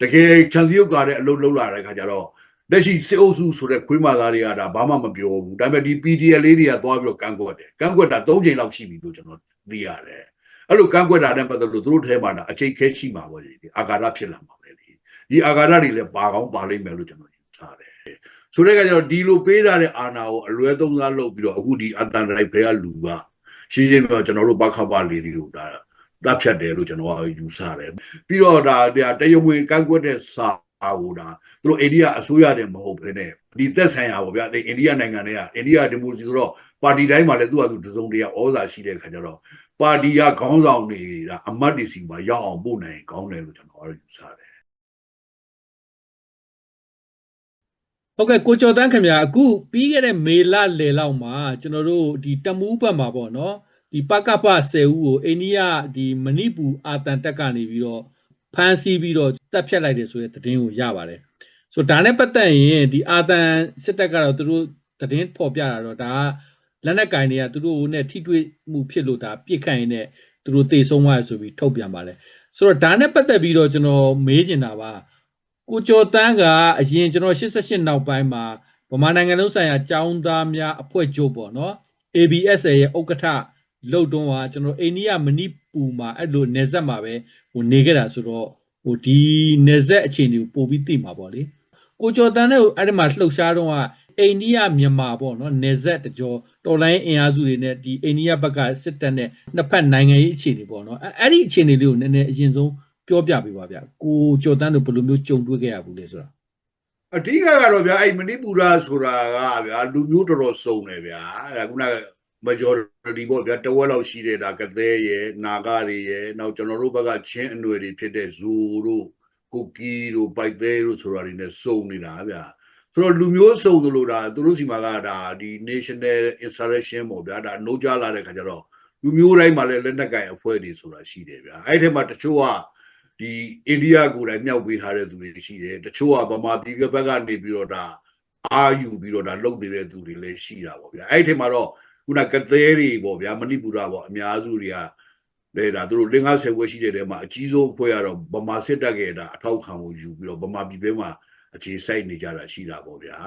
တကယ်ချန်စီယုတ်ကာတဲ့အလုပ်လုပ်လာတဲ့ခါကျတော့လက်ရှိစစ်အုပ်စုဆိုတဲ့ခွေးမာသားတွေကဒါဘာမှမပြောဘူးဒါပေမဲ့ဒီ PDL လေးတွေကသွားပြီးတော့ကန့်ကွက်တယ်ကန့်ကွက်တာ၃ချိန်လောက်ရှိပြီလို့ကျွန်တော်သိရတယ်အဲ့လိုကန့်ကွက်တာနဲ့ပတ်သက်လို့သူတို့ထဲမှာဒါအချိန်ခဲရှိမှာပေါ့လေဒီအာဃာတဖြစ်လာမှာပဲလေဒီအာဃာတတွေလည်းပါကောင်းပါလိမ့်မယ်လို့ကျွန်တော်ယူဆတယ်ဆိုတဲ့ကကျတော့ဒီလိုပေးထားတဲ့အာဏာကိုအလွဲသုံးစားလုပ်ပြီးတော့အခုဒီအတန်တိုင်းဖဲကလူကရှင်းရှင်းပြောကျွန်တော်တို့ဘခပလေးတွေကိုဒါ တပ်ဖြတ်တယ်လို့ကျွန်တော်ကယူဆတယ်ပြီးတော့ဒါတရားဝင်ကန့်ကွက်တဲ့စာဟိုဒါသူတို့အိန္ဒိယအစိုးရတယ်မဟုတ်ဘဲနဲ့ဒီသက်ဆိုင်ရာပေါ့ဗျာအိန္ဒိယနိုင်ငံတွေကအိန္ဒိယဒီမိုကရေစီဆိုတော့ပါတီတိုင်းမှာလည်းသူ့ဟာသူတစုံတရာဩဇာရှိတဲ့ခါကျတော့ပါတီကခေါင်းဆောင်တွေကအမတ်တွေစီမှာရောက်အောင်ပို့နိုင်ကောင်းတယ်လို့ကျွန်တော်ကတော့ယူဆတယ်ဟုတ်ကဲ့ကိုကျော်တန်းခင်ဗျာအခုပြီးခဲ့တဲ့မေလလယ်လောက်မှာကျွန်တော်တို့ဒီတမူးဘက်မှာပေါ့နော် ဒီပကပ10ဦးကိုအိန္ဒိယဒီမဏိပူအာတန်တက်ကနေပြီးတော့ဖမ်းဆီးပြီးတော့တပ်ဖြတ်လိုက်တယ်ဆိုတဲ့သတင်းကိုရပါတယ်ဆိုတော့ဒါနဲ့ပတ်သက်ရင်ဒီအာတန်စစ်တပ်ကတော့သူတို့သတင်းဖော်ပြတာတော့ဒါကလက်နက်ကင်တွေကသူတို့နဲ့ထိတွေ့မှုဖြစ်လို့ဒါပြစ်ခတ်ရင်နဲ့သူတို့တေဆုံးသွားရဆိုပြီးထုတ်ပြန်ပါတယ်ဆိုတော့ဒါနဲ့ပတ်သက်ပြီးတော့ကျွန်တော်မေးချင်တာပါကိုကျော်တန်းကအရင်ကျွန်တော်88နောက်ပိုင်းမှာဗမာနိုင်ငံလုံးဆိုင်ရာចောင်းသားများအဖွဲ့ချုပ်ပေါ့နော် ABSA ရဲ့ဥက္ကဋ္ဌ လုတ်တုံးကကျွန်တော်အိန္ဒိယမဏိပူမှာအဲ့လိုနေဆက်မှာပဲဟိုနေခဲ့တာဆိုတော့ဟိုဒီနေဆက်အခြေအနေကိုပို့ပြီးသိမှာပေါ့လေကိုကျော်တန်းနဲ့အဲ့ဒီမှာလှုပ်ရှားတော့ကအိန္ဒိယမြန်မာပေါ့နော်နေဆက်တကြောတော်လိုင်းအင်အားစုတွေနဲ့ဒီအိန္ဒိယဘက်ကစစ်တပ်နဲ့နှစ်ဖက်နိုင်ငံရေးအခြေအနေပေါ့နော်အဲ့အဲ့ဒီအခြေအနေလေးကိုနည်းနည်းအရင်ဆုံးပြောပြပေးပါဗျကိုကျော်တန်းတို့ဘယ်လိုမျိုးကြုံတွေ့ခဲ့ရဘူးလဲဆိုတာအဓိကကတော့ဗျာအဲ့မဏိပူရဆိုတာကဗျာလူမျိုးတော်တော်စုံတယ်ဗျာအဲ့ဒါခုနက majority ပေါ့ဗျာတဝက်လောက်ရှိတဲ့ဒါကသဲရယ်နာဂတွေရယ်နောက်ကျွန်တော်တို့ဘက်ကချင်းအနွယ်တွေဖြစ်တဲ့ဇူတို့ကုကီတို့ပိုက်သေးတို့ဆိုတာတွေနဲ့စုံနေတာဗျာဆိုတော့လူမျိုးစုံသလိုဒါသူတို့စီမှာကဒါဒီ national insurrection ပေါ့ဗျာဒါနှုတ်ကြလာတဲ့ခါကျတော့လူမျိုးတိုင်းမှာလည်းလက်နက်ကင်အဖွဲ့တွေဆိုတာရှိတယ်ဗျာအဲ့ဒီထဲမှာတချို့ကဒီအိန္ဒိယကိုယ်တိုင်မြောက်ပေးထားတဲ့သူတွေရှိတယ်တချို့ကဗမာပြည်ကဘက်ကနေပြီးတော့ဒါအာယူပြီးတော့ဒါလုတ်နေတဲ့သူတွေလည်းရှိတာပေါ့ဗျာအဲ့ဒီထဲမှာတော့ ခုနကသဲတွေပေါ့ဗျာမဏိပူရပေါ့အများစုတွေကလေဒါသူတို့လင်္ကာဆယ်ဝဲရှိတဲ့တဲမှာအကြီးဆုံးအဖွဲ့ကတော့ဗမာစစ်တပ်ကဒါအထောက်ခံကိုယူပြီးတော့ဗမာပြည်ဘက်မှာအခြေစိုက်နေကြတာရှိတာပေါ့ဗျာ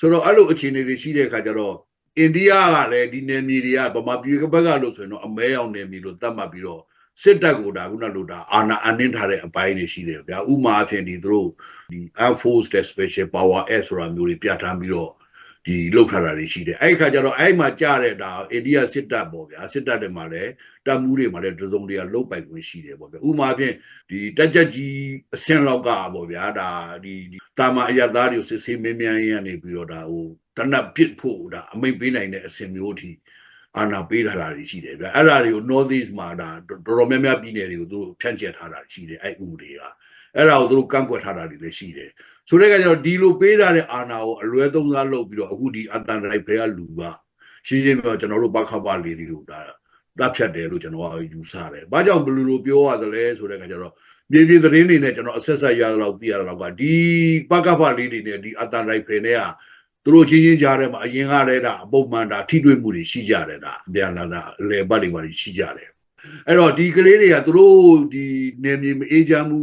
ဆိုတော့အဲ့လိုအခြေအနေတွေရှိတဲ့အခါကျတော့အိန္ဒိယကလည်းဒီနယ်မြေတွေကဗမာပြည်ကဘက်ကလို့ဆိုရင်တော့အမဲအောင်နယ်မြေလို့သတ်မှတ်ပြီးတော့စစ်တပ်ကိုဒါခုနလိုဒါအာဏာအနှင်းထားတဲ့အပိုင်းတွေရှိတယ်ဗျာဥမာအဖြစ်ဒီသူတို့ဒီ Air Force တဲ့ Special Power Act ဆိုတာမျိုးတွေပြဋ္ဌာန်းပြီးတော့ ဒီလောက်ထားတာတွေရှိတယ်အဲ့ဒီခါကျတော့အဲ့မှာကြားတဲ့ဒါအိန္ဒိယစစ်တပ်ပေါ့ဗျာစစ်တပ်တွေမှာလည်းတပ်မှုတွေမှာလည်းတစုံတရာလုတ်ပိုက်ခွင့်ရှိတယ်ပေါ့ဗျာဥမာအဖြစ်ဒီတက်ကြက်ကြီးအစင်လောက်ကပေါ့ဗျာဒါဒီတာမအရသားတွေကိုစစ်ဆေးမင်းမြန်ရင်းနေပြီးတော့ဒါဟိုတနတ်ပစ်ဖို့ဒါအမိတ်ပေးနိုင်တဲ့အစင်မျိုးအထိအာဏာပေးထားတာတွေရှိတယ်ဗျအဲ့ဒါတွေကို North East မှာဒါတော်တော်များများပြည်နယ်တွေကိုသူတို့ဖြန့်ကျက်ထားတာရှိတယ်အဲ့ဥပဒေကအဲ့ဒါကိုသူတို့ကန့်ကွက်ထားတာတွေလည်းရှိတယ် ဆိုတဲ့ကကျတော့ဒီလိုပေးထားတဲ့အာဏာကိုအလွဲသုံးစားလုပ်ပြီးတော့အခုဒီအတန်တိုင်းဖဲကလူကရှင်းရှင်းပြောကျွန်တော်တို့ဘခပလေးတွေကိုဒါတပ်ဖြတ်တယ်လို့ကျွန်တော်ကယူဆတယ်။ဘာကြောင့်ဘယ်လိုလိုပြောရသလဲဆိုတဲ့ကကျတော့မြေပြင်သတင်းတွေနဲ့ကျွန်တော်အဆက်ဆက်ရတော့သိရတော့ကဒီဘခပလေးတွေနဲ့ဒီအတန်တိုင်းဖဲနဲ့ကသူတို့ချင်းချင်းကြားထဲမှာအရင်ကလည်းဒါအပုံမှန်ဒါထိတွေ့မှုတွေရှိကြတယ်ဒါအပြန်လာတာအလေပတ်တွေပါရှိကြတယ်အဲ့တော့ဒီကလေးတွေကသူတို့ဒီနေမြေမအေးချမ်းမှု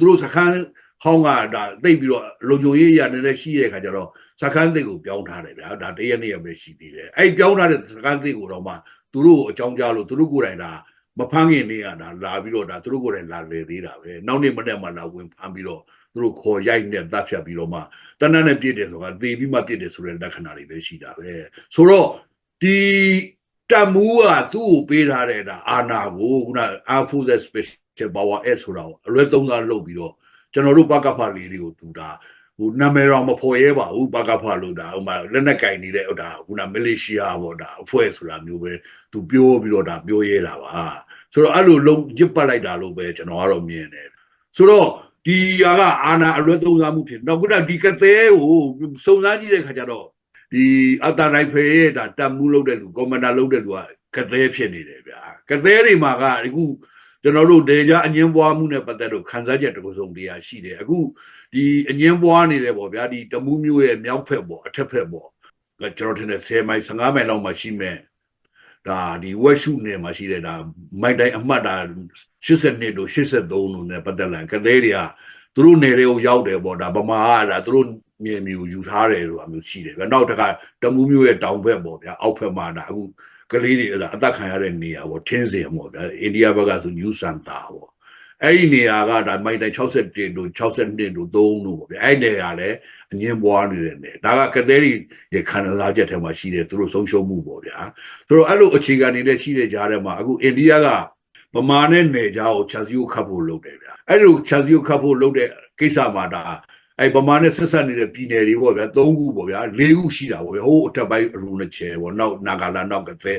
သူတို့စခန်း ဟောင်းကဒါသိပ်ပြီးတော့လုံခြုံရေးရနေတဲ့ရှိတဲ့ခါကျတော့စခန်းသိပ်ကိုပြောင်းထားတယ်ဗျာဒါတရက်နေ့ရပဲရှိသေးတယ်အဲ့ပြောင်းထားတဲ့စခန်းသိပ်ကိုတော့မှသူတို့အကြောင်းကြားလို့သူတို့ကိုယ်တိုင်ဒါမဖမ်းခင်နေရတာလာပြီးတော့ဒါသူတို့ကိုယ်တိုင်လာလေသေးတာပဲနောက်နေ့မနေ့မှလာဝင်ဖမ်းပြီးတော့သူတို့ခေါ်ရိုက်နဲ့တပ်ဖြတ်ပြီးတော့မှတနတ်နဲ့ပြည့်တယ်ဆိုတာသေပြီးမှပြည့်တယ်ဆိုတဲ့လက္ခဏာတွေပဲရှိတာပဲဆိုတော့ဒီတမူးကသူ့ကိုပေးထားတဲ့ဒါအာနာကိုခုန Air Force Special Power Act ဆိုတာကိုအလွဲသုံးစားလုပ်ပြီးတော့ ကျွန်တော်တို့ပကဖလေးတွေကိုသူဒါဟိုနာမည်တော်မဖော်ရဲပါဘူးပကဖလို့ဒါဟိုမှာလက်နက်ကင်နေတဲ့ဟိုဒါခုနမလေးရှားပေါ့ဒါအဖွဲ့ဆိုတာမျိုးပဲသူပြောပြီးတော့ဒါပြောရဲတာပါဆိုတော့အဲ့လိုလုံးညစ်ပတ်လိုက်တာလို့ပဲကျွန်တော်ကတော့မြင်တယ်ဆိုတော့ဒီဟာကအာနာအလွဲသုံးစားမှုဖြစ်နောက်ခုနဒီကသဲကိုစုံစမ်းကြည့်တဲ့ခါကျတော့ဒီအတန်တိုင်းဖေရဲ့ဒါတတ်မှုလုပ်တဲ့လူကွန်မန်ဒါလုပ်တဲ့လူကကသဲဖြစ်နေတယ်ဗျာကသဲတွေမှာကအခု ကျွန်တော်တို့ဒေကြအငင်းပွားမှုနဲ့ပတ်သက်လို့ခံစားချက်တစ်ခုစုံတရားရှိတယ်အခုဒီအငင်းပွားနေတယ်ပေါ့ဗျာဒီတမှုမျိုးရဲ့မြောက်ဖက်ပေါ့အထက်ဖက်ပေါ့ကကျွန်တော်ထင်တယ်10မိုင်15မိုင်လောက်မှရှိမဲ့ဒါဒီဝက်ရှုနယ်မှာရှိတဲ့ဒါမိုက်တိုင်းအမှတ်ဒါ82တို့83တို့နဲ့ပတ်သက်လာကသဲတွေကသူတို့နယ်တွေကိုရောက်တယ်ပေါ့ဒါဗမာကဒါသူတို့မြေမျိုးယူထားတယ်ဆိုတာမျိုးရှိတယ်ဗျနောက်တစ်ခါတမူးမျိုးရဲ့တောင်ဘက်ပေါ့ဗျာအောက်ဘက်မှာဒါအခု ကလေးတွေအဲ့ဒါအသက်ခံရတဲ့နေရာပေါ့ထင်းစင်ပေါ့ဗျာအိန္ဒိယဘက်ကဆိုညူစန်တာပေါ့အဲ့ဒီနေရာကဒါမိုင်တိုင်61တို့62တို့3တို့ပေါ့ဗျာအဲ့ဒီနေရာလည်းအငင်းပွားနေတဲ့နေဒါကကသေးရီရခန္ဓာစားချက်ထဲမှာရှိတယ်သူတို့ဆုံးရှုံးမှုပေါ့ဗျာသူတို့အဲ့လိုအခြေခံနေတဲ့ရှိတဲ့ကြားထဲမှာအခုအိန္ဒိယကဗမာနဲ့နေကြားကိုချန်စီကိုခတ်ဖို့လုပ်တယ်ဗျာအဲ့လိုချန်စီကိုခတ်ဖို့လုပ်တဲ့ကိစ္စမှာဒါ အဲ့ဗမာနဲ့ဆက်ဆက်နေတဲ့ပြည်နယ်တွေပေါ့ဗျာ၃ခုပေါ့ဗျာ၄ခုရှိတာပေါ့ဗျာဟိုးအထက်ပိုင်းအရူနဲ့ချဲပေါ့နောက်နာဂလာနောက်ကသဲ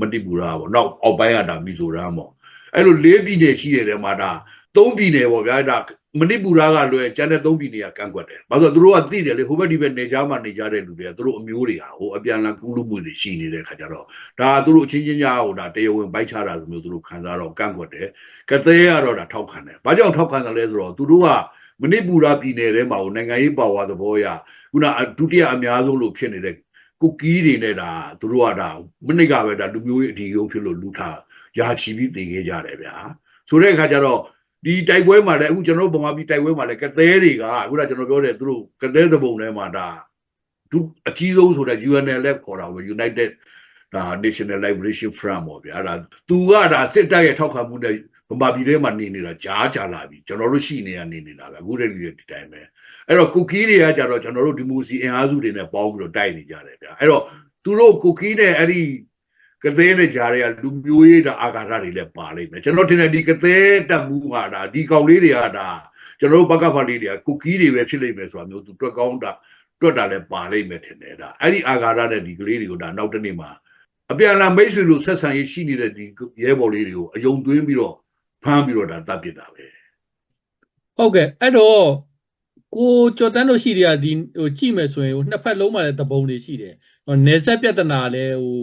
မတိပူရာပေါ့နောက်အောက်ပိုင်းကဒါမီဇိုရမ်ပေါ့အဲ့လို၄ပြည်နယ်ရှိတဲ့ထဲမှာဒါ၃ပြည်နယ်ပေါ့ဗျာဒါမဏိပူရာကလွယ်ကျန်တဲ့၃ပြည်နယ်ကကန့်ကွက်တယ်။ဘာလို့လဲသူတို့ကသိတယ်လေဟိုဘက်ဒီဘက်နေကြားမှာနေကြတဲ့လူတွေကသူတို့အမျိုးတွေဟာဟိုအပြန်အလှန်ကူးလူမှုတွေရှိနေတဲ့ခါကျတော့ဒါသူတို့အချင်းချင်းကြားဟိုဒါတရားဝင်ပိုက်ချတာလိုမျိုးသူတို့ခံစားတော့ကန့်ကွက်တယ်။ကသေးကတော့ဒါထောက်ခံတယ်။ဘာကြောင့်ထောက်ခံတယ်လဲဆိုတော့သူတို့က မဏိပူရာပြည်နယ်ထဲမှာဟိုနိုင်ငံရေးပါဝါသဘောအရခုနဒုတိယအများဆုံးလို့ဖြစ်နေတဲ့ကုကီးတွေနဲ့ဒါသူတို့ကဒါမနစ်ကပဲဒါလူမျိုးရေးအထီးဆုံးဖြစ်လို့လူထားရာချီပြီးတည်ခဲ့ကြတယ်ဗျာ။ဆိုတဲ့အခါကျတော့ဒီတိုက်ပွဲမှာလည်းအခုကျွန်တော်တို့ပုံမှန်ပြီးတိုက်ပွဲမှာလည်းကသဲတွေကအခုနကကျွန်တော်ပြောတဲ့သူတို့ကသဲသဘုံထဲမှာဒါဒုအကြီးဆုံးဆိုတဲ့ UNL ခေါ်တာပဲ United ဒါ National Liberation Front ပေါ့ဗျာဒါသူကဒါစစ်တပ်ရဲ့ထောက်ခံမှုနဲ့ ဗမာပြည်ထဲမှာနေနေတာကြားကြလာပြီကျွန်တော်တို့ရှိနေရနေနေတာပဲအခုတည်းကဒီတိုင်းပဲအဲ့တော့ကုကီးတွေကကြတော့ကျွန်တော်တို့ဒီမိုစီအင်အားစုတွေနဲ့ပေါင်းပြီးတော့တိုက်နေကြတယ်ဗျာအဲ့တော့သူတို့ကုကီးနဲ့အဲ့ဒီကသေးနဲ့ဂျာတွေကလူမျိုးရေးတာအာဃာတတွေလည်းပါလိမ့်မယ်ကျွန်တော်ထင်တယ်ဒီကသေးတက်မှုကဒါဒီကောင်လေးတွေကဒါကျွန်တော်တို့ဘက်ကဖာလေးတွေကကုကီးတွေပဲဖြစ်လိမ့်မယ်ဆိုတာမျိုးသူတွက်ကောင်းတာတွက်တာလည်းပါလိမ့်မယ်ထင်တယ်ဒါအဲ့ဒီအာဃာတနဲ့ဒီကလေးတွေကိုဒါနောက်တစ်နေ့မှာအပြန်အလှန်မိတ်ဆွေလို့ဆက်ဆံရေးရှိနေတဲ့ဒီရဲဘော်လေးတွေကိုအယုံသွင်းပြီးတော့ ဖမ်းပြီးတော့ဒါတပ်ပစ်တာပဲဟုတ်ကဲ့အဲ့တော့ကိုကျော်တန်းတို့ရှိတွေကဒီဟိုကြည့်မယ်ဆိုရင်ဟိုနှစ်ဖက်လုံးမှာလည်းသဘုံတွေရှိတယ်ဟိုနေဆက်ပြဿနာလည်းဟို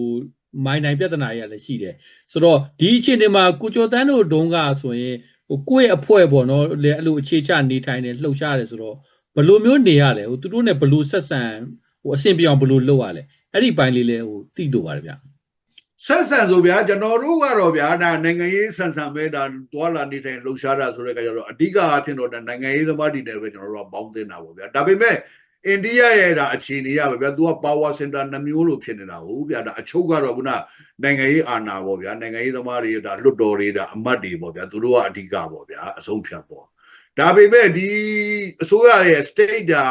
မိုင်းနိုင်ပြဿနာတွေကလည်းရှိတယ်ဆိုတော့ဒီအခြေအနေမှာကိုကျော်တန်းတို့ဒုံးကဆိုရင်ဟိုကိုယ့်ရဲ့အဖွဲ့ပေါ့နော်လေအဲ့လိုအခြေချနေထိုင်နေလှုပ်ရှားတယ်ဆိုတော့ဘယ်လိုမျိုးနေရလဲဟိုသူတို့နဲ့ဘယ်လိုဆက်ဆံဟိုအဆင်ပြေအောင်ဘယ်လိုလုပ်ရလဲအဲ့ဒီပိုင်းလေးလည်းဟိုတိတော့ပါတယ်ဗျ ဆက်ဆံဆိုဗျာကျွန်တော်တို့ကတော့ဗျာဒါနိုင်ငံရေးဆန်ဆန်ပဲဒါတွာလာနေတိုင်းလှုပ်ရှားတာဆိုတဲ့ကကြတော့အဓိကအဖြစ်တော့ဒါနိုင်ငံရေးသမားတွေနဲ့ပဲကျွန်တော်တို့ကပေါင်းတင်တာပေါ့ဗျာဒါပေမဲ့အိန္ဒိယရဲ့ဒါအခြေအနေရပဲဗျာ तू က power center နှမျိုးလို့ဖြစ်နေတာဟုတ်ဗျာဒါအချုပ်ကတော့ခုနနိုင်ငံရေးအာဏာပေါ့ဗျာနိုင်ငံရေးသမားတွေဒါလွတ်တော်တွေဒါအမတ်တွေပေါ့ဗျာသူတို့ကအဓိကပေါ့ဗျာအဆုံးဖြတ်ပေါ့ဒါပေမဲ့ဒီအစိုးရရဲ့ state ဒါ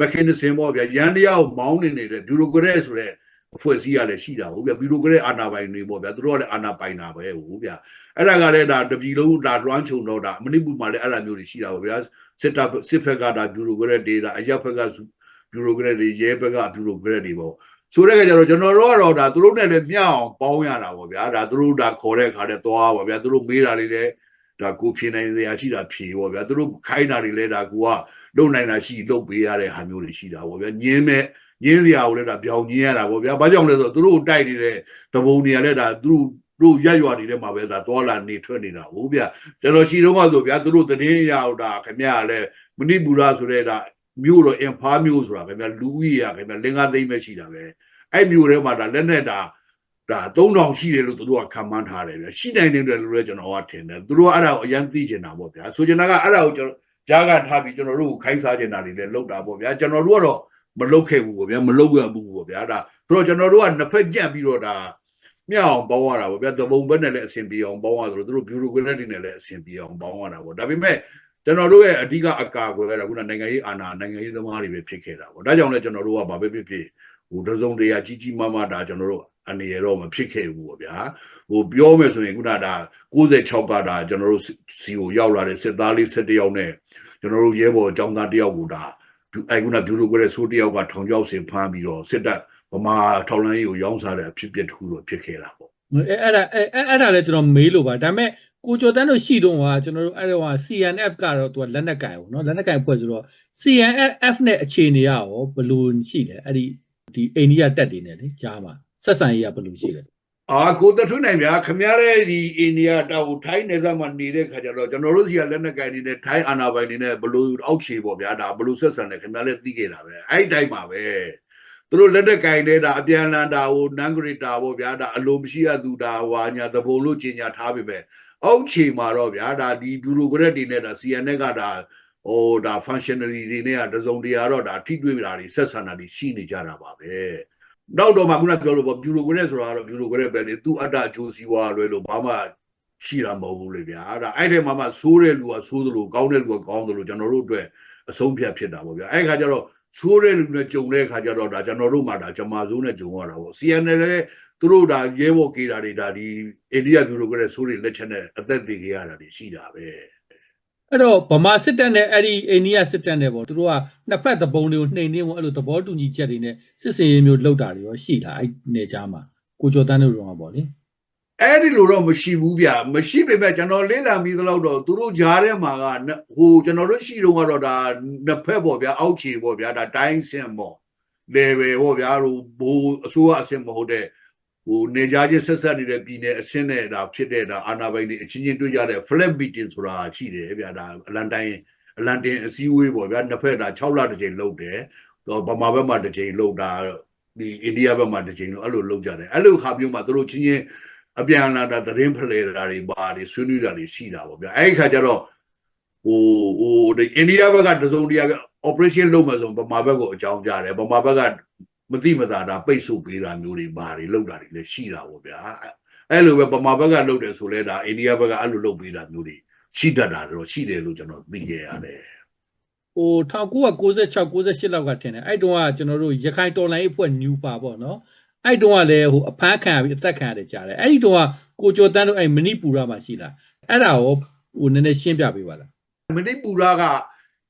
mechanism ပေါ့ဗျာရန်တရားကိုမောင်းနေနေတဲ့ bureaucrat ဆိုတဲ့ အဖွဲ့အစည်းကလည်းရှိတာဟုတ်ဗျဘီရိုကရက်အာနာပိုင်တွေပေါ့ဗျာသူတို့ကလည်းအာနာပိုင်တာပဲဟုတ်ဗျအဲ့ဒါကလည်းဒါတပြည်လုံးဒါလွှမ်းခြုံတော့ဒါမဏိပူမှာလည်းအဲ့လိုမျိုးတွေရှိတာပေါ့ဗျာစစ်တပ်စစ်ဖက်ကဒါဘီရိုကရက်တွေဒါအရက်ဖက်ကဘီရိုကရက်တွေရဲဘက်ကဘီရိုကရက်တွေပေါ့ဆိုတဲ့ကကြတော့ကျွန်တော်တို့ကတော့ဒါသူတို့နဲ့လည်းမျှအောင်ပေါင်းရတာပေါ့ဗျာဒါသူတို့ဒါခေါ်တဲ့ခါတဲ့သွားပေါ့ဗျာသူတို့မေးတာတွေလည်းဒါကိုဖြေနိုင်စရာရှိတာဖြေပေါ့ဗျာသူတို့ခိုင်းတာတွေလည်းဒါကိုကလုံနိုင်တာရှိလုံပေးရတဲ့ဟာမျိုးတွေရှိတာပေါ့ဗျာညင်းမဲ့ ရင်းစရာကိုလည်းဒါပြောင်ညင်းရတာပေါ့ဗျာ။ဘာကြောင့်လဲဆိုတော့သူတို့တိုက်နေတဲ့သဘုံတွေကလည်းဒါသူတို့တို့ရက်ရွာတွေထဲမှာပဲဒါတော်လာနေထွက်နေတာဟုတ်ဗျာ။ကျွန်တော်ရှိတော့ကဆိုဗျာသူတို့တည်င်းရအောင်ဒါခင်ဗျားလည်းမဏိပူရဆိုတဲ့ဒါမြို့တော့အင်ဖာမြို့ဆိုတာခင်ဗျာလူကြီးရခင်ဗျာလင်္ကာသိမ့်ပဲရှိတာပဲ။အဲ့မြို့ထဲမှာဒါလက်နဲ့ဒါဒါ3000ရှိတယ်လို့သူတို့ကခံမှန်းထားတယ်ဗျာ။ရှိနိုင်တယ်လို့လည်းကျွန်တော်ကထင်တယ်။သူတို့ကအဲ့ဒါကိုအရင်သိကျင်တာပေါ့ဗျာ။ဆိုချင်တာကအဲ့ဒါကိုကျွန်တော်ကြားကထားပြီးကျွန်တော်တို့ကိုခိုင်းစားကျင်တာတွေလည်းလုပ်တာပေါ့ဗျာ။ကျွန်တော်တို့ကတော့ မလုတ်ခဲ့ဘူးပေါ့ဗျာမလုတ်ရဘူးပေါ့ဗျာဒါဆိုတော့ကျွန်တော်တို့ကနှစ်ဖက်ကြက်ပြီးတော့ဒါမျှအောင်ပေါင်းရတာပေါ့ဗျာတပုံဘက်နဲ့လည်းအဆင်ပြေအောင်ပေါင်းရသလိုသူတို့ဘီရိုကရက်တွေနဲ့လည်းအဆင်ပြေအောင်ပေါင်းရတာပေါ့ဒါပေမဲ့ကျွန်တော်တို့ရဲ့အဓိကအကာအကွယ်ကတော့ခုနနိုင်ငံရေးအာဏာနိုင်ငံရေးသမားတွေပဲဖြစ်ခဲ့တာပေါ့ဒါကြောင့်လည်းကျွန်တော်တို့ကဘာပဲဖြစ်ဖြစ်ဟိုတစုံတရာကြီးကြီးမားမားဒါကျွန်တော်တို့အနေရတော့မဖြစ်ခဲ့ဘူးပေါ့ဗျာဟိုပြောမယ်ဆိုရင်ခုနဒါ96ကဒါကျွန်တော်တို့စီကိုရောက်လာတဲ့စစ်သားလေး17ယောက်နဲ့ကျွန်တော်တို့ရဲဘော်အကြောင်းသားတယောက်ကိုဒါ အဲခုနဘီရိုကရက်ဆိုးတယောက်ကထောင်ချောက်စင်ဖမ်းပြီးတော့စစ်တပ်ဗမာထောက်လန်းရေးကိုရောင်းစားတဲ့အဖြစ်အပျက်တစ်ခုတော့ဖြစ်ခဲ့တာပေါ့အဲအဲ့ဒါအဲအဲ့ဒါလည်းကျွန်တော်မေးလို့ပါဒါပေမဲ့ကိုကျော်တန်းတို့ရှိတော့ဟာကျွန်တော်တို့အဲ့တော့ CNF ကတော့သူကလက်နက်ကင်ပေါ့နော်လက်နက်ကင်ဖွဲ့ဆိုတော့ CNF နဲ့အခြေအနေရရောဘယ်လိုရှိလဲအဲ့ဒီဒီအိန္ဒိယတက်တွေနဲ့လေကြားမှာဆက်ဆံရေးကဘယ်လိုရှိလဲ အာကိုတထွန်းနိုင်ဗျာခမရတဲ့ဒီအိန္ဒိယတောက်ထိုင်းနယ်စပ်မှာနေတဲ့ခါကျတော့ကျွန်တော်တို့စီကလက်နက်ကိုင်နေတဲ့ထိုင်းအာဏာပိုင်တွေနဲ့ဘလို့အောက်ခြေပေါ့ဗျာဒါဘလို့ဆက်ဆံတယ်ခမရလည်းသိခဲ့တာပဲအဲ့ဒီတိုင်းမှာပဲသူတို့လက်နက်ကင်နေတာအပြန်လန်တာဟိုနန်ဂရီတာပေါ့ဗျာဒါအလိုမရှိရသူတာဟွာညာသဘုံလို့ကြီးညာထားပြီပဲအောက်ခြေမှာတော့ဗျာဒါဒီဘျူရိုကရက်တွေနဲ့ဒါ CNN ကဒါဟိုဒါ functionality တွေနဲ့ကတစုံတရာတော့ဒါထိတွေ့တာတွေဆက်ဆံတာတွေရှိနေကြတာပါပဲ နောက်တော့မှခုနပြောလို့ပေါ့ bureaucrat ဆိုတာကတော့ bureaucrat ပဲလေသူအတ္တအကျိုးစီးပွားလွဲလို့ဘာမှရှိတာမဟုတ်ဘူးလေဗျာဒါအဲ့ဒီမှာမှဆိုးတဲ့လူကဆိုးသလိုကောင်းတဲ့လူကကောင်းသလိုကျွန်တော်တို့အတွက်အဆုံးဖြတ်ဖြစ်တာပေါ့ဗျာအဲ့ခါကျတော့ဆိုးတဲ့လူနဲ့ကြုံတဲ့ခါကျတော့ဒါကျွန်တော်တို့မှဒါဂျမာဇိုးနဲ့ကြုံရတာပေါ့ CNN လည်းသူတို့ဒါရဲဘော်ကေတာတွေဒါဒီအိန္ဒိယ bureaucrat ဆိုးတွေလက်ချက်နဲ့အသက်သေးကြရတာတွေရှိတာပဲ အဲ့တော့ဗမာစစ်တပ်နဲ့အဲ့ဒီအိန္ဒိယစစ်တပ်နဲ့ပေါ့သူတို့ကနှစ်ဖက်သဘုံတွေကိုနှိမ်နှင်းဖို့အဲ့လိုသဘောတူညီချက်တွေနဲ့စစ်စင်ရေးမျိုးလောက်တာတွေရောရှိလားအဲ့နေကြမှာကိုကျော်တန်းတို့တော့ပေါ့လေအဲ့ဒီလိုတော့မရှိဘူးဗျမရှိပေမဲ့ကျွန်တော်လေ့လာပြီးသလောက်တော့သူတို့ဂျားထဲမှာကနဟိုကျွန်တော်တို့ရှိတော့ကတော့ဒါနှစ်ဖက်ပေါ့ဗျာအောက်ခြေပေါ့ဗျာဒါတိုင်းစင်ပေါ့ level ပေါ့ဗျာဟိုဘိုးအစိုးရအဆင့်မဟုတ်တဲ့ ဟိုနေကြချင်းဆက်ဆက်နေတဲ့ပြည်နယ်အဆင့်နဲ့ဒါဖြစ်တဲ့ဒါအာဏာပိုင်တွေအချင်းချင်းတွေ့ကြတဲ့ flag meeting ဆိုတာရှိတယ်ဗျာဒါအလန်တိုင်းအလန်တင်အစည်းအဝေးပေါ့ဗျာနှစ်ဖက်ဒါ6လတစ်ကြိမ်လုပ်တယ်တော့ဗမာဘက်မှာတစ်ကြိမ်လုပ်တာဒီအိန္ဒိယဘက်မှာတစ်ကြိမ်လို့အဲ့လိုလုပ်ကြတယ်အဲ့လိုခါမျိုးမှာသူတို့ချင်းချင်းအပြန်အလှန်ဒါသတင်းဖလှယ်တာတွေပါတယ်ဆွေးနွေးတာတွေရှိတာပေါ့ဗျာအဲ့ဒီခါကျတော့ဟိုဟိုဒီအိန္ဒိယဘက်ကတစုံတရာ operation လုပ်မယ်ဆိုဗမာဘက်ကိုအကြောင်းကြားတယ်ဗမာဘက်က မတိမတာဒါပိတ်ဆို့ပေးတာမျိုးတွေပါတယ်လုပ်တာတွေလည်းရှိတာပေါ့ဗျာအဲ့လိုပဲဗမာဘက်ကလုပ်တယ်ဆိုလဲဒါအိန္ဒိယဘက်ကအဲ့လိုလုပ်ပေးတာမျိုးတွေရှိတတ်တာတော့ရှိတယ်လို့ကျွန်တော်သိခဲ့ရတယ်ဟို1996 98လောက်ကထင်တယ်အဲ့တုန်းကကျွန်တော်တို့ရခိုင်တော်လိုင်းအဖွဲ့ new ပါပေါ့နော်အဲ့တုန်းကလည်းဟိုအဖမ်းခံရပြီးအသက်ခံရတယ်ကြားတယ်အဲ့ဒီတုန်းကကိုကျော်တန်းတို့အဲ့မဏိပူရမှာရှိလားအဲ့ဒါရောဟိုနည်းနည်းရှင်းပြပေးပါလားမဏိပူရက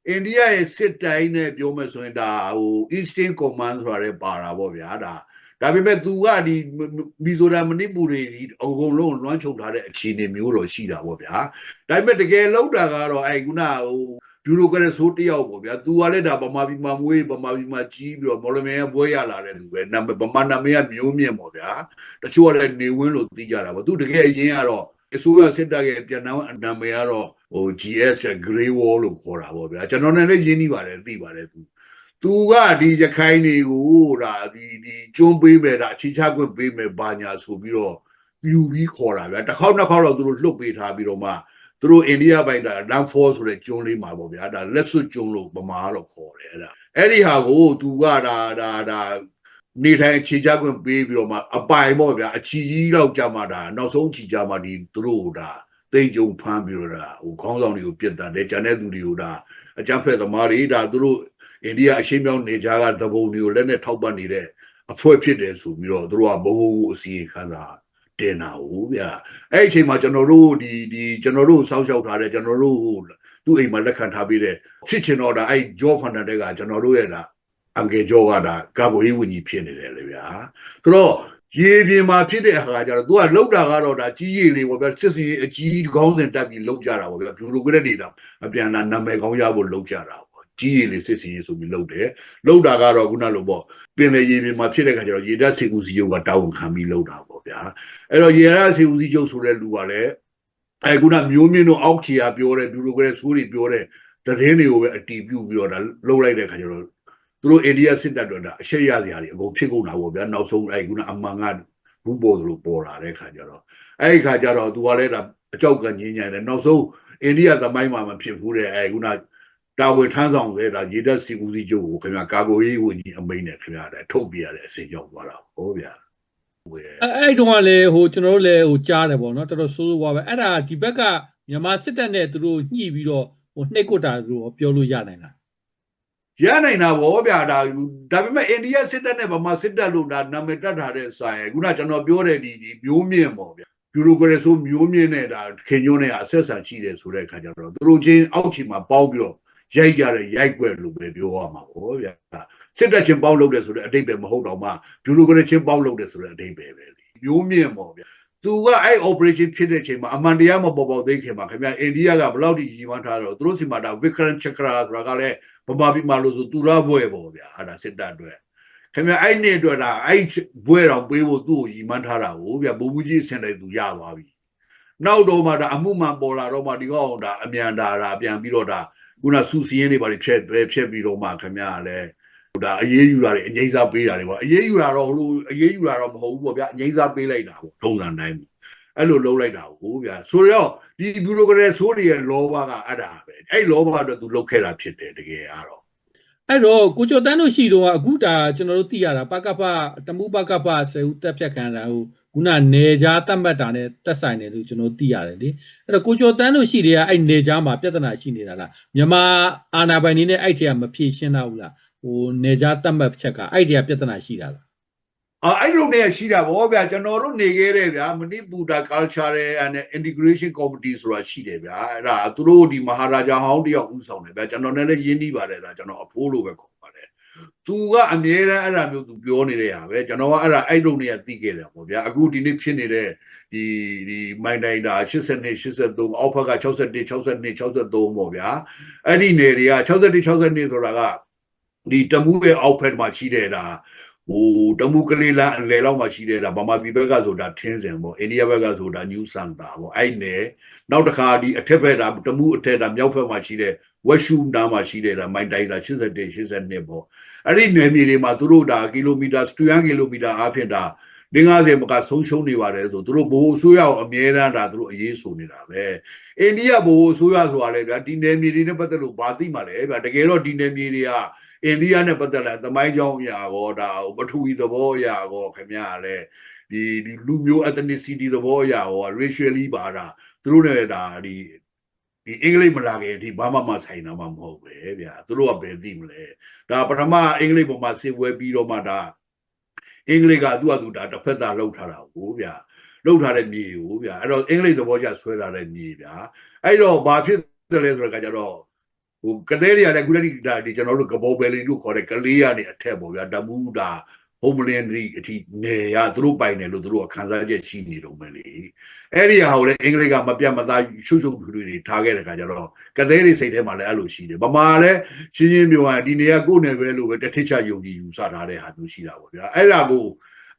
အိန္ဒိယရဲ့စစ်တိုင်းနဲ့ပြောမယ်ဆိုရင်ဒါဟို Eastern Command ဆိုတာလည်းပါတာပေါ့ဗျာဒါဒါပေမဲ့သူကဒီမီဇိုရမ်မဏိပူတွေဒီအကုန်လုံးလွှမ်းခြုံထားတဲ့အခြေအနေမျိုးတော့ရှိတာပေါ့ဗျာဒါပေမဲ့တကယ်လောက်တာကတော့အဲခုနဟိုဘျူရိုကရက်ဆိုးတယောက်ပေါ့ဗျာသူကလည်းဒါဗမာပြည်မှာမွေးဗမာပြည်မှာကြီးပြီးတော့မော်လမြိုင်ကဘွဲရလာတဲ့သူပဲနာမည်ဗမာနာမည်ကမျိုးမြင့်ပေါ့ဗျာတချို့ကလည်းနေဝင်းလို့သိကြတာပေါ့သူတကယ်အရင်ကတော့ အစိုးရစစ်တပ်ရဲ့ပြန်နှောင်းအနာမည်ကတော့ဟို GS Grey Wall လို့ခေါ်တာပေါ့ဗျာကျွန်တော်လည်းရင်းနှီးပါတယ်သိပါတယ်သူသူကဒီရခိုင်တွေကိုဒါဒီဒီကျွန်းပေးမယ်ဒါအချီချခွင့်ပေးမယ်ဘာညာဆိုပြီးတော့ပြူပြီးခေါ်တာဗျာတစ်ခေါက်နှစ်ခေါက်တော့သူတို့လှုပ်ပေးထားပြီးတော့မှသူတို့အိန္ဒိယဘိုက်တာလန်ဖောဆိုတဲ့ကျွန်းလေးမှာပေါ့ဗျာဒါလက်စွပ်ကျွန်းလို့ပမာကတော့ခေါ်တယ်အဲ့ဒါအဲ့ဒီဟာကိုသူကဒါဒါဒါ နေထိုင်အခြေချခွင့်ပေးပြီးတော့မှအပိုင်ပေါ့ဗျာအချီကြီးတော့ကြာမှဒါနောက်ဆုံးအချီကြမှဒီသူတို့ဒါတိတ်ကြုံဖမ်းပြီးတော့ဒါဟိုခေါင်းဆောင်တွေကိုပြစ်တာတယ်ဂျန်တဲ့သူတွေကိုဒါအကြမ်းဖက်သမားတွေဒါသူတို့အိန္ဒိယအရှေ့မြောက်နေကြကတပုံတွေကိုလက်နဲ့ထောက်ပံ့နေတဲ့အဖွဲ့ဖြစ်တယ်ဆိုပြီးတော့သူတို့ကဘိုးအစီရင်ခံတာတင်တာဟုတ်ဗျာအဲ့ဒီအချိန်မှာကျွန်တော်တို့ဒီဒီကျွန်တော်တို့စောင့်ရှောက်ထားတဲ့ကျွန်တော်တို့ဟိုသူ့အိမ်မှာလက်ခံထားပြီးတဲ့ဖြစ်ချင်တော့ဒါအဲ့ဂျောဖန်တန်တဲ့ကကျွန်တော်တို့ရဲ့ဒါ အင်္ဂေဂျောကဒါကာဘိုရေးဝင်ကြီးဖြစ်နေတယ်လေဗျာဆိုတော့ရေပြင်မှာဖြစ်တဲ့အခါကျတော့သူကလောက်တာကတော့ဒါကြီးရည်လေးပေါ့ဗျာစစ်စီအကြီးခေါင်းစဉ်တက်ပြီးလောက်ကြတာပေါ့ဗျာဘလူလိုကရက်နေတာအပြန်လာနာမည်ကောင်းရဖို့လောက်ကြတာပေါ့ကြီးရည်လေးစစ်စီရေးဆိုပြီးလောက်တယ်လောက်တာကတော့ခုနလိုပေါ့ပင်လေရေပြင်မှာဖြစ်တဲ့အခါကျတော့ရေဓာတ်စီဦးစီယုံကတာဝန်ခံပြီးလောက်တာပေါ့ဗျာအဲ့တော့ရေဓာတ်စီဦးစီချုပ်ဆိုတဲ့လူကလည်းအဲခုနမျိုးမြင့်တို့အောက်ခြေကပြောတဲ့ဘလူလိုကရက်ဆိုးတွေပြောတဲ့သတင်းတွေကိုပဲအတီးပြုတ်ပြီးတော့ဒါလှုပ်လိုက်တဲ့အခါကျတော့ သူတို့အိန္ဒိယစစ်တပ်တို့ဒါအရှက်ရစရာတွေအကုန်ဖြစ်ကုန်တာပေါ့ဗျာနောက်ဆုံးအဲခုနအမှန်ကဘူးပေါ်သလိုပေါ်လာတဲ့အခါကျတော့အဲ့ဒီခါကျတော့သူကလည်းဒါအကြောက်ကငင်းညံတယ်နောက်ဆုံးအိန္ဒိယသမိုင်းမှာမဖြစ်ဘူးတဲ့အဲခုနတာဝန်ထမ်းဆောင်တဲ့ဒါရေတပ်စီဦးစီးချုပ်ကိုခင်ဗျာကာကိုရေးဝန်ကြီးအမိန့်နဲ့ခင်ဗျာတဲ့ထုတ်ပြရတဲ့အစီရောက်သွားတာဟုတ်ဗျာဝယ်အဲ့အဲ့တုန်းကလည်းဟိုကျွန်တော်တို့လည်းဟိုကြားတယ်ပေါ့နော်တော်တော်ဆိုးဆိုးဝါးပဲအဲ့ဒါဒီဘက်ကမြန်မာစစ်တပ်နဲ့သူတို့ညှိပြီးတော့ဟိုနှိတ်ကွတ်တာသူတို့ပြောလို့ရနိုင်လား ရနိုင်တာဗောဗျာဒါဒါပေမဲ့အိန္ဒိယစစ်တပ်နဲ့ဗမာစစ်တပ်လို့ဒါနာမည်တက်ထားတဲ့ဆိုင်ခုနကျွန်တော်ပြောတဲ့ဒီဒီမျိုးမြင့်ပေါ့ဗျာဘျူရိုကရေဆိုမျိုးမြင့်နဲ့ဒါခင်ညွန်းနဲ့အဆက်ဆံရှိတယ်ဆိုတဲ့အခါကျတော့သူတို့ချင်းအောက်ချီမှာပေါင်းပြီးတော့ရိုက်ကြတဲ့ရိုက်ွက်လို့ပဲပြောရမှာဗောဗျာစစ်တပ်ချင်းပေါင်းလုပ်တယ်ဆိုတဲ့အတိတ်ပဲမဟုတ်တော့မှဘျူရိုကရေချင်းပေါင်းလုပ်တယ်ဆိုတဲ့အတိတ်ပဲပဲလေမျိုးမြင့်ပေါ့ဗျာသူကအဲ့ operation ဖြစ်တဲ့အချိန်မှာအမှန်တရားမပေါ်ပေါက်သေးခင်မှာခင်ဗျအိန္ဒိယကဘယ်လောက်ထိရည်မှန်းထားတော့သူတို့စီမှာဒါ Vikram Chakra ဆိုတာကလည်း ဗမာပြည်မှာလို့ဆိုသူရဘွဲပေါ့ဗျာအဲ့ဒါစစ်တပ်အတွက်ခင်ဗျအဲ့နေ့အတွက်ဒါအဲ့ဘွဲတော်ပေးဖို့သူ့ကိုရီမန်းထားတာကိုဗျာဘုံဘူးကြီးဆင်တယ်သူရသွားပြီနောက်တော့မှဒါအမှုမှန်ပေါ်လာတော့မှဒီကောင်ဒါအမြန်ဒါဒါပြန်ပြီးတော့ဒါခုနစူစီရင်တွေပါဖြက်ဖြက်ပြီးတော့မှခင်ဗျာလည်းဒါအေးအေးယူတာတွေအငိမ့်စားပေးတာတွေပေါ့အေးအေးယူတာတော့ဟိုလိုအေးအေးယူတာတော့မဟုတ်ဘူးပေါ့ဗျာအငိမ့်စားပေးလိုက်တာပေါ့ထုံးစံတိုင်း အဲ့လိုလုံးလိုက်တာကိုဗျာဆိုတော့ဒီဘီရိုကရေဆိုးတွေရဲ့လောဘကအဲ့ဒါပဲအဲ့လောဘအတွက်သူလုတ်ခဲ့တာဖြစ်တယ်တကယ်ကတော့အဲ့တော့ကိုကျော်တန်းတို့ရှိတော့အခုဒါကျွန်တော်တို့သိရတာပကပတမှုပကပဆယ်ဦးတက်ဖြတ်ခံတာဟိုခုနနေကြားတတ်မှတ်တာနဲ့တက်ဆိုင်တယ်လို့ကျွန်တော်သိရတယ်လေအဲ့တော့ကိုကျော်တန်းတို့ရှိတွေကအဲ့နေကြားမှာပြဿနာရှိနေတာလားမြန်မာအာဏာပိုင်တွေနဲ့အဲ့ထက်ကမဖြေရှင်းတော့ဘူးလားဟိုနေကြားတတ်မှတ်ချက်ကအဲ့ထက်ကပြဿနာရှိတာလား အာအဲ့လိုနဲ့ရှိတာဗောဗျာကျွန်တော်တို့နေခဲ့တဲ့ဗျာမဏိပူတာ cultural and integration committee ဆိုတာရှိတယ်ဗျာအဲ့ဒါသူတို့ဒီမဟာရာဂျာဟောင်းတယောက်ဦးဆောင်တယ်ဗျာကျွန်တော်လည်းရင်းနှီးပါတယ်ဒါကျွန်တော်အဖိုးလိုပဲခေါ်ပါတယ်သူကအမြဲတမ်းအဲ့ဒါမျိုးသူပြောနေတဲ့ဟာပဲကျွန်တော်ကအဲ့ဒါအဲ့လိုနေရသိခဲ့တယ်ဗောဗျာအခုဒီနေ့ဖြစ်နေတဲ့ဒီဒီမိုင်တိုင်းတာ82 83အောက်ဘက်က61 62 63ပေါ့ဗျာအဲ့ဒီနေတွေက61 62ဆိုတာကဒီတမှုရဲ့အောက်ဘက်မှာရှိတဲ့ဒါ ဟိုတမှုကလေးလမ်းအလယ်လောက်မှရှိတဲ့ဒါဗမာပြည်ဘက်ကဆိုတာထင်းစင်ပေါ့အိန္ဒိယဘက်ကဆိုတာညူစန်တာပေါ့အဲ့နဲ့နောက်တစ်ခါဒီအထက်ဘက်ဒါတမှုအထက်ဒါမြောက်ဘက်မှာရှိတဲ့ဝက်ရှူနားမှာရှိတဲ့ဒါမိုင်တိုင်းဒါ81 82ပေါ့အဲ့ဒီနယ်မြေတွေမှာသူတို့ဒါကီလိုမီတာ200ကီလိုမီတာအားဖြင့်ဒါ50မကဆုံးရှုံးနေပါတယ်ဆိုသူတို့ဘိုးအစိုးရကိုအမြဲတမ်းဒါသူတို့အရေးဆိုနေတာပဲအိန္ဒိယဘိုးအစိုးရဆိုတာလေဗျာဒီနယ်မြေတွေနဲ့ပတ်သက်လို့ဘာသိမှလဲဗျာတကယ်တော့ဒီနယ်မြေတွေက အိန္ဒိယနဲ့ပတ်သက်လာသမိုင်းကြောင်းအရာကောဒါပထဝီသဘောအရာကောခင်ဗျားလည်းဒီဒီလူမျိုး ethnicity သဘောအရာကော racially ပါတာသူတို့နဲ့ဒါဒီဒီအင်္ဂလိပ်မလာခင်ဒီဘာမှမဆိုင်တာမှမဟုတ်ပဲဗျာသူတို့ကဘယ်သိမလဲဒါပထမအင်္ဂလိပ်ပေါ်မှာစေဝဲပြီးတော့မှဒါအင်္ဂလိပ်ကသူ့အတူဒါတစ်ဖက်သားလှုပ်ထားတာကိုဗျာလှုပ်ထားတဲ့မြေကိုဗျာအဲ့တော့အင်္ဂလိပ်သဘောကျဆွဲလာတဲ့မြေဗျာအဲ့တော့ဘာဖြစ်တယ်လဲဆိုတော့ကကြတော့ ဟိုကလေးတွေကလည်းအခုလည်းဒီဒါဒီကျွန်တော်တို့ကဘောပဲလီတို့ခေါ်တဲ့ကလေးရနေအထက်ပေါ့ဗျာတမူးဒါဟ o မလန်ဒီအထိနေရသူတို့ပိုင်တယ်လို့သူတို့အခန်းစားချက်ရှိနေတော့မယ်လေအဲ့ဒီဟာကိုလည်းအင်္ဂလိပ်ကမပြတ်မသားရှုပ်ရှုပ်ထွေထွေတွေထားခဲ့တဲ့ခါကျတော့ကလေးတွေစိတ်ထဲမှာလည်းအဲ့လိုရှိတယ်ဗမာလည်းရှင်းရှင်းပြောရရင်ဒီနေရာကိုယ်နယ်ပဲလို့ပဲတစ်ထစ်ချယုံကြည်ယူဆထားတဲ့ဟာမျိုးရှိတာပေါ့ဗျာအဲ့ဒါကို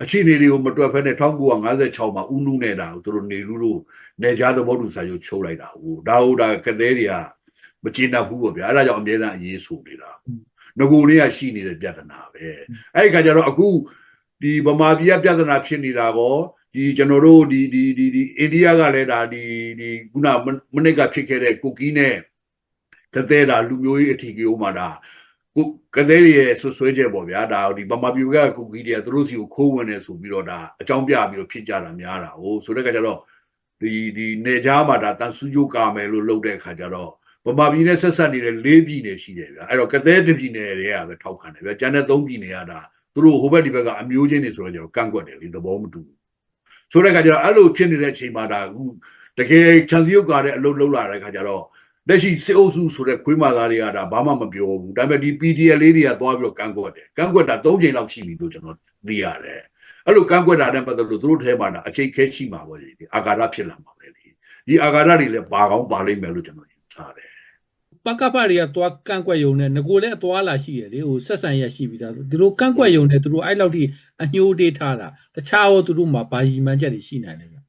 အခြေအနေတွေကိုမတွက်ဖက်နဲ့1956မှာဦးနုနဲ့တာကိုသူတို့နေလူလို့နေကြသဘောတူစာချုပ်ချုပ်လိုက်တာဟိုဒါဟိုဒါကလေးတွေက မကျေနပ်ဘူးပေါ့ဗျာအဲ့ဒါကြောင့်အမြဲတမ်းအရေးဆိုနေတာငကိုလေးကရှိနေတဲ့ပြဿနာပဲအဲ့ဒီခါကျတော့အခုဒီဗမာပြည်ကပြဿနာဖြစ်နေတာကောဒီကျွန်တော်တို့ဒီဒီဒီဒီအိန္ဒိယကလည်းဒါဒီဒီခုနမနစ်ကဖြစ်ခဲ့တဲ့ကုကီးနဲ့ကတဲ့တာလူမျိုးရေးအထီးကြီးဥမာဒါကုကတဲ့ရဲ့ဆွဆွဲချက်ပေါ့ဗျာဒါဒီဗမာပြည်ကကုကီးတွေကသူတို့စီကိုခိုးဝင်နေဆိုပြီးတော့ဒါအကြောင်းပြပြီးတော့ဖြစ်ကြတာများတာဟိုဆိုတဲ့ခါကျတော့ဒီဒီနေကြားမှာဒါတန်ဆူဂျိုကာမယ်လို့လုပ်တဲ့ခါကျတော့ ဗမာပြည်နဲ့ဆက်ဆက်နေတဲ့၄ပြည်နယ်ရှိတယ်ဗျာအဲ့တော့ကသဲတပြည်နယ်တွေကပဲထောက်ခံတယ်ဗျာကျန်တဲ့၃ပြည်နယ်ကဒါသူတို့ဟိုဘက်ဒီဘက်ကအမျိုးချင်းတွေဆိုတော့ကျွန်တော်ကန့်ကွက်တယ်လေသဘောမတူဘူးဆိုတဲ့အခါကျတော့အဲ့လိုဖြစ်နေတဲ့အချိန်မှာဒါအခုတကယ်ချန်စီယုတ်ကတဲ့အလုပ်လုပ်လာတဲ့အခါကျတော့လက်ရှိစစ်အုပ်စုဆိုတဲ့ခွေးမသားတွေကဒါဘာမှမပြောဘူးဒါပေမဲ့ဒီ PDL လေးတွေကသွားပြီးတော့ကန့်ကွက်တယ်ကန့်ကွက်တာ၃ချိန်လောက်ရှိပြီလို့ကျွန်တော်သိရတယ်အဲ့လိုကန့်ကွက်တာနဲ့ပတ်သက်လို့သူတို့ထဲမှာဒါအချိန်ခဲရှိမှာပေါ့လေဒီအာဃာတဖြစ်လာမှာပဲလေဒီအာဃာတတွေလည်းပါကောင်းပါလိမ့်မယ်လို့ကျွန်တော်ယူဆတယ် ပကပတွေကသွားကန့်ကွက်ယုံနဲ့ငကိုလည်းအသွားလာရှိရလေဟိုဆက်ဆံရရှိပြီးသားသူတို့ကန့်ကွက်ယုံနဲ့သူတို့အဲ့လောက်ထိအညှိုးတေးထားတာတခြားရောသူတို့မှာဘာရည်မှန်းချက်တွေရှိနိုင်လဲဗျ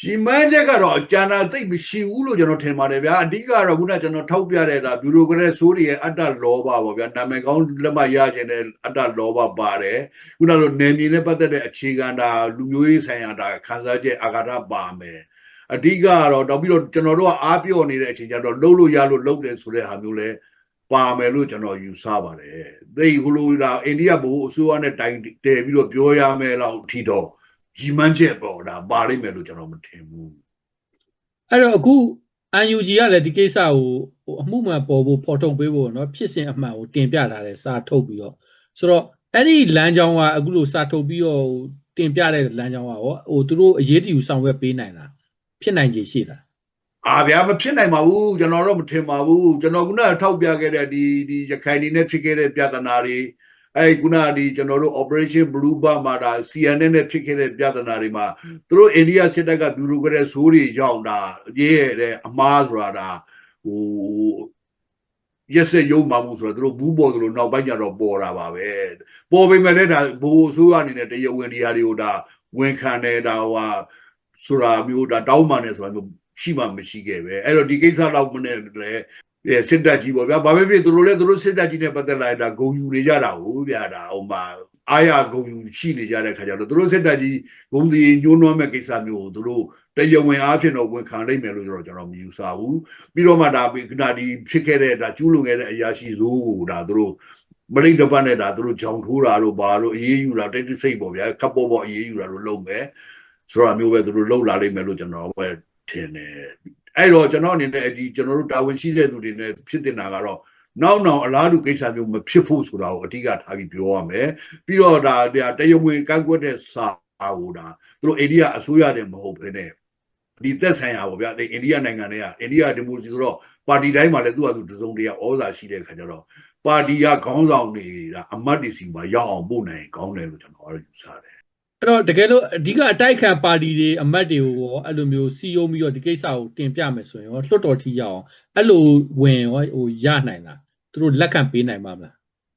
ရှင်မန်းချက်ကတော့အကျန္တာသိပ်မရှိဘူးလို့ကျွန်တော်ထင်ပါတယ်ဗျာအဓိကတော့ခုနကကျွန်တော်ထောက်ပြတဲ့ဒါဘျူရိုကရက်ဆိုးတွေရဲ့အတ္တလောဘပေါ့ဗျာနာမည်ကောင်းလက်မှတ်ရခြင်းတဲ့အတ္တလောဘပါတယ်ခုနလိုနေမြေနဲ့ပတ်သက်တဲ့အခြေခံဒါလူမျိုးရေးဆိုင်ရာဒါခံစားချက်အာဃာတပါမယ် အဓိကကတော့တော့ပြီးတော့ကျွန်တော်တို့ကအားပြော့နေတဲ့အချိန်ကျတော့လှုပ်လို့ရလို့လှုပ်တယ်ဆိုတဲ့ဟာမျိုးလဲပါမယ်လို့ကျွန်တော်ယူဆပါတယ်သိဟိုလိုဒါအိန္ဒိယဘိုးအစိုးရနဲ့တိုင်တည်ပြီးတော့ပြောရမယ်လောက်ထီတော့ရီမန်းချက်ပေါ့ဒါပါလိမ့်မယ်လို့ကျွန်တော်မထင်ဘူး အဲ့တော့အခု UNG ကလည်းဒီကိစ္စကိုဟိုအမှုမှန်ပေါ်ဖို့ဖော်ထုတ်ပေးဖို့เนาะဖြစ်စဉ်အမှန်ကိုတင်ပြလာတယ်စာထုတ်ပြီးတော့ဆိုတော့အဲ့ဒီလမ်းကြောင်းကအခုလို့စာထုတ်ပြီးတော့တင်ပြတဲ့လမ်းကြောင်းကရောဟိုသူတို့အရေးတယူဆောင်ရွက်ပေးနိုင်လား ဖြစ်နိုင်ခြေရှိလားအာဗျာမဖြစ်နိုင်ပါဘူးကျွန်တော်တော့မထင်ပါဘူးကျွန်တော်ခုနကထောက်ပြခဲ့တဲ့ဒီဒီရခိုင်နေနဲ့ဖြစ်ခဲ့တဲ့ပြဿနာတွေအဲခုနကဒီကျွန်တော်တို့ operation blue bar မှာဒါ CNN နဲ့ဖြစ်ခဲ့တဲ့ပြဿနာတွေမှာသူတို့အိန္ဒိယစစ်တပ်ကဘျူရိုကရက်ဆိုးတွေကြောင့်ဒါရေးရတဲ့အမားဆိုတာဒါဟိုရက်စက်ရုံမှမှုဆိုတော့သူတို့ဘူးပေါ်သလိုနောက်ပိုင်းကျတော့ပေါ်တာပါပဲပေါ်ပေမဲ့လည်းဒါဘိုးအစိုးရအနေနဲ့တရားဝင်တရားတွေကိုဒါဝန်ခံတယ်ဒါဟိုဟာ ဆိုတာမျိုးဒါတောင်းပန်တယ်ဆိုတာမျိုးရှိမှမရှိခဲ့ပဲအဲ့တော့ဒီကိစ္စတော့မနဲ့လည်းအဲစစ်တပ်ကြီးပေါ့ဗျာဘာပဲဖြစ်သူတို့လည်းသူတို့စစ်တပ်ကြီးနဲ့ပတ်သက်လာတာဂုံယူနေကြတာဟုတ်ဗျာဒါဟိုမှာအာရဂုံယူရှိနေကြတဲ့ခါကျတော့သူတို့စစ်တပ်ကြီးဂုံဒီညှိုးနှွမ်းမဲ့ကိစ္စမျိုးကိုသူတို့တရားဝင်အားဖြင့်တော့ဝန်ခံနိုင်မယ်လို့ကျွန်တော်ကျွန်တော်မယူဆဘူးပြီးတော့မှဒါပြီးခဏဒီဖြစ်ခဲ့တဲ့ဒါကျူးလွန်ခဲ့တဲ့အရာရှိဇိုးကိုဒါသူတို့မလိမ့်တစ်ပတ်နဲ့ဒါသူတို့ဂျောင်ထိုးတာလို့ဘာလို့အေးအေးယူတာတိတ်တိတ်စိတ်ပေါ့ဗျာကပ်ပေါ်ပေါ်အေးအေးယူတာလို့လုပ်မယ် ဆိုတာမျိုးပဲသူတို့လုပ်လာလိမ့်မယ်လို့ကျွန်တော်ပဲထင်တယ်အဲ့တော့ကျွန်တော်အနေနဲ့ဒီကျွန်တော်တို့တာဝန်ရှိတဲ့သူတွေနဲ့ဖြစ်တင်တာကတော့နောက်နောက်အလားတူကိစ္စမျိုးမဖြစ်ဖို့ဆိုတာကိုအဓိကထားပြီးပြောရမယ်ပြီးတော့ဒါတရားဝင်ကန့်ကွက်တဲ့စာဟိုဒါသူတို့အိန္ဒိယအစိုးရတယ်မဟုတ်ဘဲနဲ့ဒီသက်ဆိုင်ရာပေါ့ဗျာအိန္ဒိယနိုင်ငံတွေကအိန္ဒိယဒီမိုကရေစီဆိုတော့ပါတီတိုင်းမှာလည်းသူ့ဟာသူတစုံတရာဩဇာရှိတဲ့ခါကျတော့ပါတီကခေါင်းဆောင်နေတာအမတ်တွေစီမှာရောက်အောင်ပို့နိုင်ကောင်းတယ်လို့ကျွန်တော်ကတော့ယူဆတယ် အဲ့တော့တကယ်လို့အဓိကအတိုက်ခံပါတီတွေအမတ်တွေကိုရောအဲ့လိုမျိုးစီယုံပြီးတော့ဒီကိစ္စကိုတင်ပြမယ်ဆိုရင်ရောလွှတ်တော်ထိရအောင်အဲ့လိုဝင်ရောဟိုရနိုင်လားသူတို့လက်ခံပေးနိုင်ပါမလား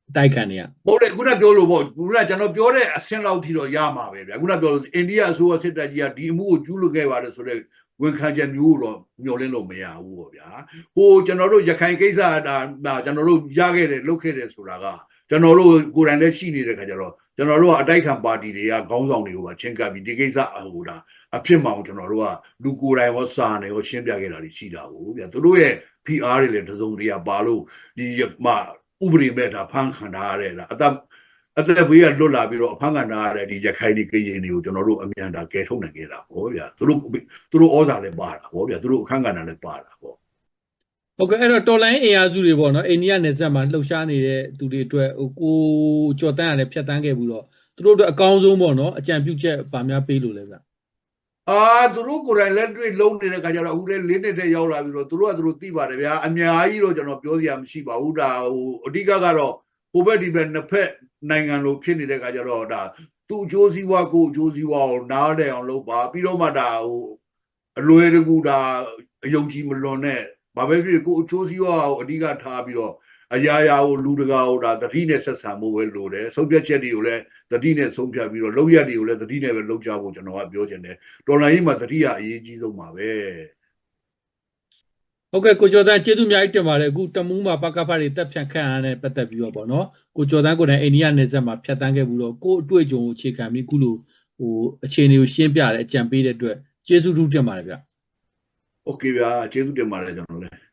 အတိုက်ခံတွေကဟုတ်တယ်ခုနပြောလို့ပေါ့ခုနကျွန်တော်ပြောတဲ့အဆင့်လောက်ထိတော့ရမှာပဲဗျာခုနပြောလို့အိန္ဒိယအစိုးရစစ်တပ်ကြီးကဒီအမှုကိုကျူးလွန်ခဲ့ပါတယ်ဆိုတော့ဝန်ခံချက်မျိုးတော့မျှော်လင့်လို့မရဘူးပေါ့ဗျာဟိုကျွန်တော်တို့ရခိုင်ကိစ္စဒါဒါကျွန်တော်တို့ရခဲ့တယ်လုပ်ခဲ့တယ်ဆိုတာကကျွန်တော်တို့ကိုယ်တိုင်လည်းရှိနေတဲ့ခါကျတော့ ကျွန်တော်တို့ကအတိုက်ခံပါတီတွေကခေါင်းဆောင်တွေကိုပါချင်းကပ်ပြီးဒီကိစ္စဟိုဒါအဖြစ်မှောင်ကျွန်တော်တို့ကလူကိုယ်တိုင်ရောစာနေရောရှင်းပြခဲ့တာတွေရှိတာကိုဗျာသူတို့ရဲ့ PR တွေလည်းတစုံတရာပါလို့ဒီမှဥပဒေမဲ့ဒါဖန်ခံထားရတဲ့ဒါအသက်အသက်ဘေးကလွတ်လာပြီးတော့အဖန်ခံထားရတဲ့ဒီရခိုင်ဒီကရင်တွေကိုကျွန်တော်တို့အမြန်တာကယ်ထုတ်နိုင်ခဲ့တာဟောဗျာသူတို့သူတို့ဩဇာလည်းပါတာဟောဗျာသူတို့အခန့်ကဏ္ဍလည်းပါတာဟော ဟုတ်ကဲ့အဲ့တော့တော်လိုင်းအင်အားစုတွေပေါ့နော်အိန္ဒိယနယ်စပ်မှာလှုပ်ရှားနေတဲ့သူတွေအတွက်ဟိုကိုကြော်တန်းကလည်းဖြတ်တန်းခဲ့ပြီးတော့သူတို့အတွက်အကောင်းဆုံးပေါ့နော်အကြံပြုချက်ဗာများပေးလို့လဲဗျအာသူတို့ကိုယ်တိုင်လက်တွေ့လုံးနေတဲ့ခါကျတော့အခုလည်းလေးနှစ်တည်းရောက်လာပြီးတော့သူတို့ကသူတို့သိပါတယ်ဗျာအများကြီးတော့ကျွန်တော်ပြောစရာမရှိပါဘူးဒါဟိုအဓိကကတော့ဟိုဘက်ဒီဘက်နှစ်ဖက်နိုင်ငံလိုဖြစ်နေတဲ့ခါကျတော့ဒါသူ့အကျိုးစီးပွားကိုအကျိုးစီးပွားကိုနားလည်အောင်လုပ်ပါပြီးတော့မှဒါဟိုအလွယ်တကူဒါအယုံကြည်မလွန်နဲ့ ဘာပဲဖြစ်ဖြစ်ကိုအကျိုးစီးပွားကိုအဓိကထားပြီးတော့အရာရာကိုလူတကာကိုဒါတတိနဲ့ဆက်ဆံမှုပဲလိုတယ်ဆုံးဖြတ်ချက်တွေကိုလည်းတတိနဲ့ဆုံးဖြတ်ပြီးတော့လုပ်ရက်တွေကိုလည်းတတိနဲ့ပဲလုပ်ကြဖို့ကျွန်တော်ကပြောချင်တယ်တော်လိုင်းရေးမှာတတိယအရေးကြီးဆုံးပါပဲဟုတ်ကဲ့ကိုကျော်တန်းကျေးဇူးအများကြီးတင်ပါတယ်အခုတမူးမှာပကဖတွေတက်ဖြန့်ခန့်ရတဲ့ပတ်သက်ပြီးတော့ပေါ့နော်ကိုကျော်တန်းကိုယ်တိုင်အိန္ဒိယနယ်စပ်မှာဖြတ်တန်းခဲ့ပြီးတော့ကို့အတွေ့အကြုံကိုအခြေခံပြီးအခုလိုဟိုအခြေအနေကိုရှင်းပြတယ်အကြံပေးတဲ့အတွက်ကျေးဇူးတူတင်ပါတယ်ဗျ โอเคဗျာကျေးဇူးတင်ပါတယ်ကျွန်တော်လည်း